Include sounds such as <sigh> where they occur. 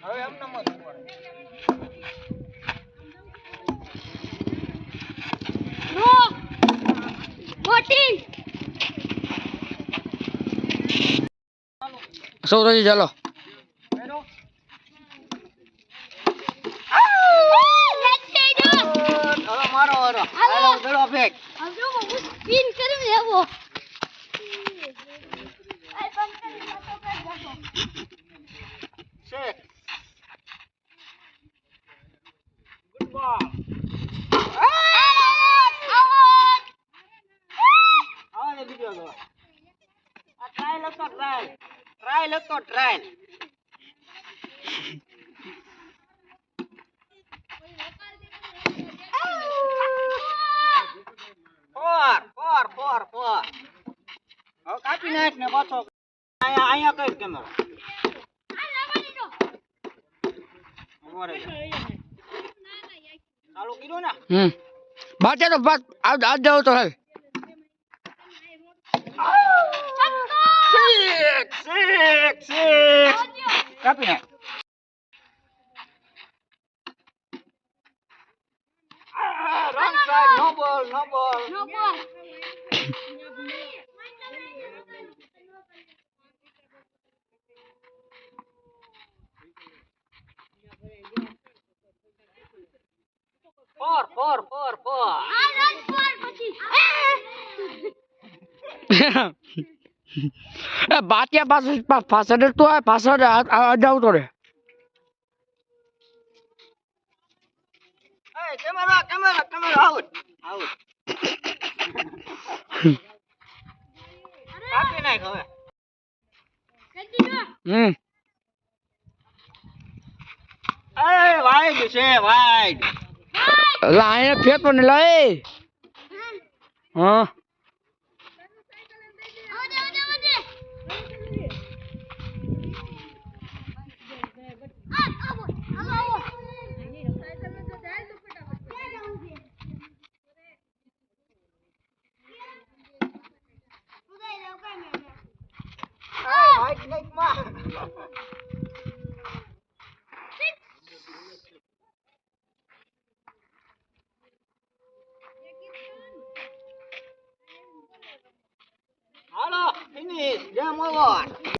હવે એમને મત પડે. નો. સૌરાજી ચાલો. મારો વારો. હાલો. હાલો ફેક. હવે હું સ્પિન કરી લેવો આ બંધ કરી તો કર ટ્રાયલ હતો ટ્રાયલ ટ્રાયલ હતો trial four four four four હવે કાપી નાખ ને પાછો. અહીંયા અહીંયા કઈ કેમેરો. ચાલુ કર્યું ને? બાટે તો બાદ આજ જાવ તો હાલ কাপি না। পর পর পর পর। <laughs> <laughs> બાટિયા પાસે પાછળ તો પાછળ અડાવતો રે. Hey, camera, camera, camera, out, out. કાપી નાખ હવે. હમ. એ વાઈડ છે વાઈડ. અહીંયા ફેંકો ને લઈ હા. Isso, já molota.